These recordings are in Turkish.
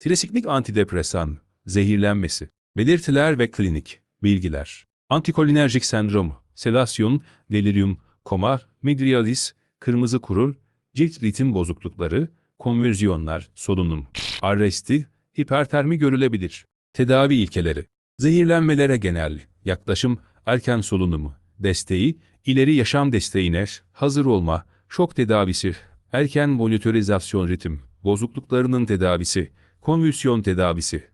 Trisiklik antidepresan, zehirlenmesi, belirtiler ve klinik bilgiler. Antikolinerjik sendrom, sedasyon, delirium, koma, midrialis, kırmızı kurul, cilt ritim bozuklukları, konvülsiyonlar, solunum, arresti, hipertermi görülebilir. Tedavi ilkeleri, zehirlenmelere genel, yaklaşım, erken solunumu, desteği, ileri yaşam desteğine, hazır olma, şok tedavisi, erken monitorizasyon ritim, bozukluklarının tedavisi, konvülsiyon tedavisi,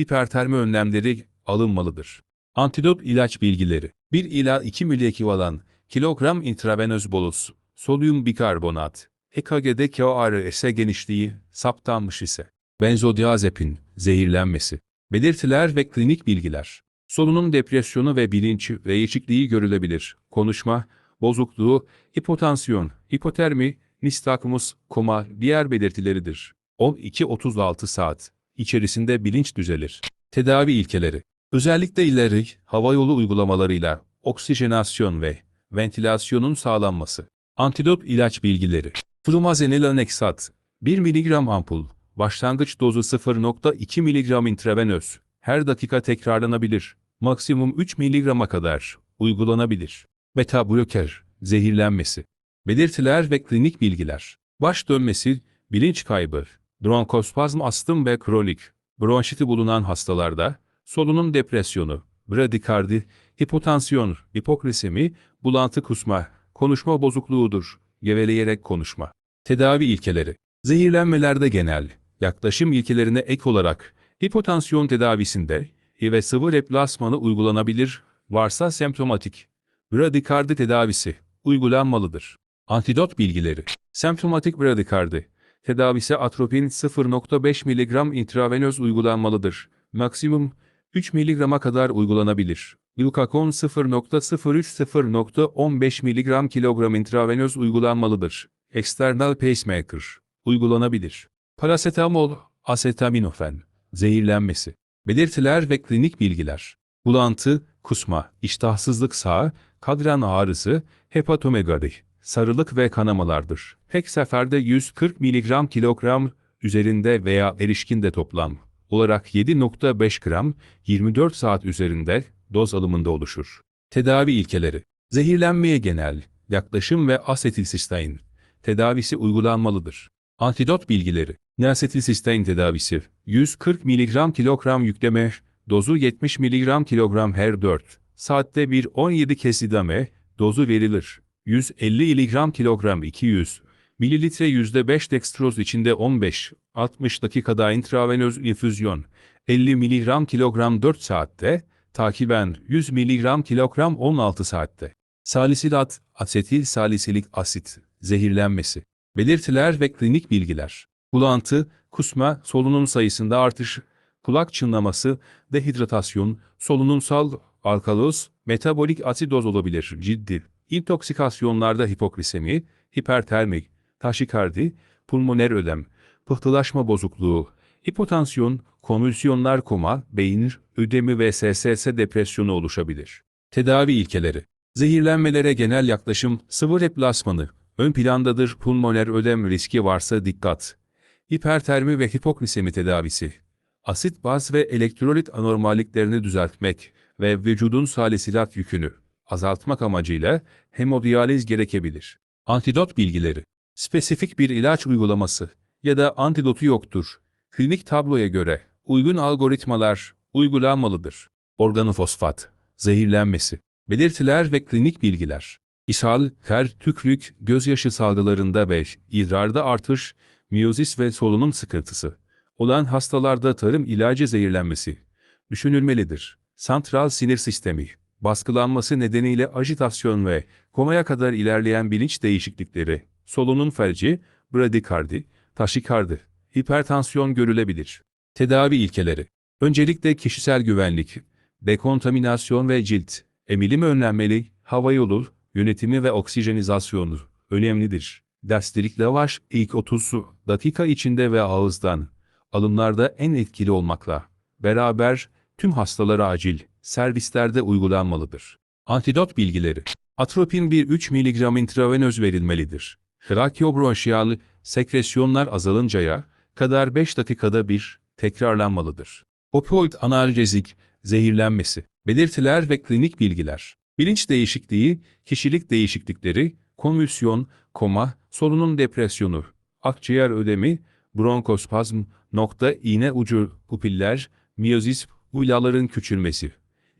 hipertermi önlemleri alınmalıdır. Antidot ilaç bilgileri. 1 ila 2 miliekvivalan kilogram intravenöz bolus, sodyum bikarbonat, EKG'de KORS genişliği saptanmış ise, benzodiazepin, zehirlenmesi, belirtiler ve klinik bilgiler, solunum depresyonu ve bilinç değişikliği görülebilir, konuşma, bozukluğu, hipotansiyon, hipotermi, nistagmus, koma diğer belirtileridir. 12-36 saat içerisinde bilinç düzelir. Tedavi ilkeleri Özellikle ileri havayolu uygulamalarıyla oksijenasyon ve ventilasyonun sağlanması. Antidot ilaç bilgileri. Flumazenil aneksat 1 mg ampul. Başlangıç dozu 0.2 mg intravenöz. Her dakika tekrarlanabilir. Maksimum 3 mg'a kadar uygulanabilir. Beta bloker, zehirlenmesi. Belirtiler ve klinik bilgiler. Baş dönmesi, bilinç kaybı, bronkospazm astım ve kronik bronşiti bulunan hastalarda, solunum depresyonu, bradikardi, hipotansiyon, hipoglisemi, bulantı kusma, konuşma bozukluğudur, geveleyerek konuşma. Tedavi ilkeleri Zehirlenmelerde genel, yaklaşım ilkelerine ek olarak, hipotansiyon tedavisinde ve sıvı replasmanı uygulanabilir, varsa semptomatik. Bradikardi tedavisi uygulanmalıdır. Antidot bilgileri Semptomatik bradikardi tedavisi atropin 0.5 mg intravenöz uygulanmalıdır. Maksimum 3 mg'a kadar uygulanabilir. Glukagon 0.03-0.15 mg kilogram intravenöz uygulanmalıdır. External pacemaker uygulanabilir. Parasetamol, asetaminofen, zehirlenmesi. Belirtiler ve klinik bilgiler. Bulantı, kusma, iştahsızlık sağ, kadran ağrısı, hepatomegali, sarılık ve kanamalardır. Tek seferde 140 mg kilogram üzerinde veya erişkinde toplam olarak 7.5 gram 24 saat üzerinde doz alımında oluşur. Tedavi ilkeleri Zehirlenmeye genel, yaklaşım ve asetilsistein tedavisi uygulanmalıdır. Antidot bilgileri Neasetilsistein tedavisi 140 mg kilogram yükleme, dozu 70 mg kilogram her 4 saatte bir 17 kez idame, dozu verilir. 150 mg kilogram 200 mililitre %5 dextroz içinde 15-60 dakikada intravenöz infüzyon 50 mg kilogram 4 saatte, takiben 100 mg kilogram 16 saatte. Salisilat, asetil salisilik asit, zehirlenmesi. Belirtiler ve klinik bilgiler. Bulantı, kusma, solunum sayısında artış, kulak çınlaması, dehidratasyon, solunumsal alkaloz, metabolik asidoz olabilir. Ciddi. İntoksikasyonlarda hipoglisemi, hipertermik, taşikardi, pulmoner ödem, pıhtılaşma bozukluğu, hipotansiyon, konvülsiyonlar koma, beyin, ödemi ve SSS depresyonu oluşabilir. Tedavi ilkeleri Zehirlenmelere genel yaklaşım, sıvı replasmanı, ön plandadır pulmoner ödem riski varsa dikkat. Hipertermi ve hipoglisemi tedavisi. Asit baz ve elektrolit anormalliklerini düzeltmek ve vücudun salisilat yükünü azaltmak amacıyla hemodiyaliz gerekebilir. Antidot bilgileri Spesifik bir ilaç uygulaması ya da antidotu yoktur. Klinik tabloya göre uygun algoritmalar uygulanmalıdır. Organofosfat, zehirlenmesi, belirtiler ve klinik bilgiler. İshal, ter, tükrük, gözyaşı salgılarında ve idrarda artış, miyozis ve solunum sıkıntısı olan hastalarda tarım ilacı zehirlenmesi düşünülmelidir. Santral sinir sistemi, baskılanması nedeniyle ajitasyon ve komaya kadar ilerleyen bilinç değişiklikleri, solunum felci, bradikardi, taşikardi, hipertansiyon görülebilir. Tedavi ilkeleri Öncelikle kişisel güvenlik, dekontaminasyon ve cilt, emilim önlenmeli, havayolu, yönetimi ve oksijenizasyonu önemlidir. Derslik lavaş ilk 30 dakika içinde ve ağızdan alımlarda en etkili olmakla beraber tüm hastalara acil servislerde uygulanmalıdır. Antidot bilgileri Atropin 1-3 mg intravenöz verilmelidir. Trakeobronşiyal sekresyonlar azalıncaya kadar 5 dakikada bir tekrarlanmalıdır. Opioid analjezik, zehirlenmesi, belirtiler ve klinik bilgiler. Bilinç değişikliği, kişilik değişiklikleri, konvülsiyon, koma, solunum depresyonu, akciğer ödemi, bronkospazm, nokta iğne ucu pupiller, miyozis, huylaların küçülmesi,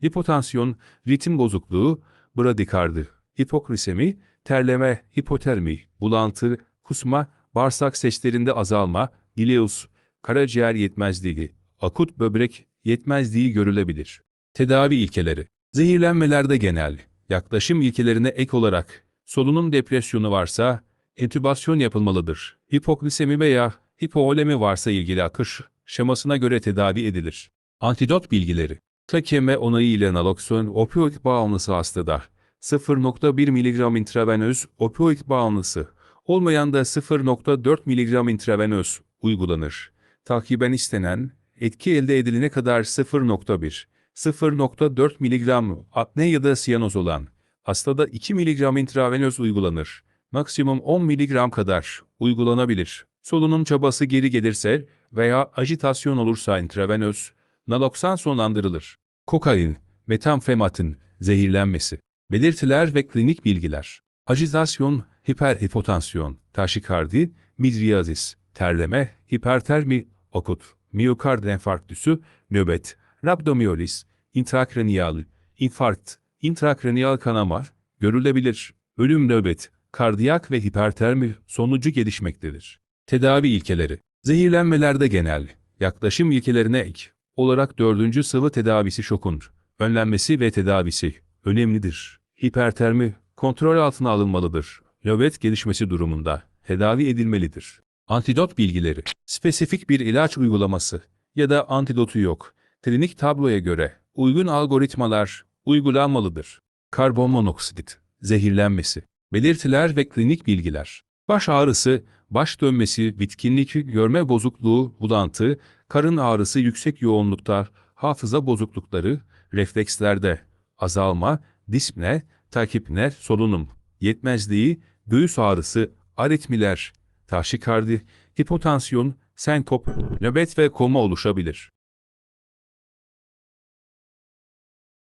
hipotansiyon, ritim bozukluğu, bradikardı, hipokrisemi, terleme, hipotermi, bulantı, kusma, bağırsak seslerinde azalma, ileus, karaciğer yetmezliği, akut böbrek yetmezliği görülebilir. Tedavi ilkeleri Zehirlenmelerde genel, yaklaşım ilkelerine ek olarak solunum depresyonu varsa entübasyon yapılmalıdır. Hipoglisemi veya hipovolemi varsa ilgili akış şemasına göre tedavi edilir. Antidot bilgileri TKM onayı ile nalokson opioid bağımlısı hastada 0.1 mg intravenöz opioid bağımlısı olmayan da 0.4 mg intravenöz uygulanır. Takiben istenen etki elde edilene kadar 0.1 0.4 mg apne ya da siyanoz olan hastada 2 mg intravenöz uygulanır. Maksimum 10 mg kadar uygulanabilir. Solunum çabası geri gelirse veya ajitasyon olursa intravenöz naloksan sonlandırılır. Kokain, metamfetamin, zehirlenmesi. Belirtiler ve klinik bilgiler. Ajitasyon, hiperhipotansiyon, taşikardi, midriyazis, terleme, hipertermi, akut, miyokard enfarktüsü, nöbet, rabdomyolis, intrakraniyal, infarkt, intrakraniyal kanama görülebilir. Ölüm nöbet, kardiyak ve hipertermi sonucu gelişmektedir. Tedavi ilkeleri Zehirlenmelerde genel, yaklaşım ilkelerine ek olarak dördüncü sıvı tedavisi şokun, önlenmesi ve tedavisi önemlidir. Hipertermi kontrol altına alınmalıdır. Nöbet gelişmesi durumunda tedavi edilmelidir. Antidot bilgileri, spesifik bir ilaç uygulaması ya da antidotu yok. Klinik tabloya göre uygun algoritmalar uygulanmalıdır. Karbon monoksit, zehirlenmesi, belirtiler ve klinik bilgiler. Baş ağrısı, baş dönmesi, bitkinlik, görme bozukluğu, bulantı, karın ağrısı yüksek yoğunlukta, hafıza bozuklukları, reflekslerde, azalma, dispne, takipne, solunum, yetmezliği, göğüs ağrısı, aritmiler, taşikardi, hipotansiyon, senkop, nöbet ve koma oluşabilir.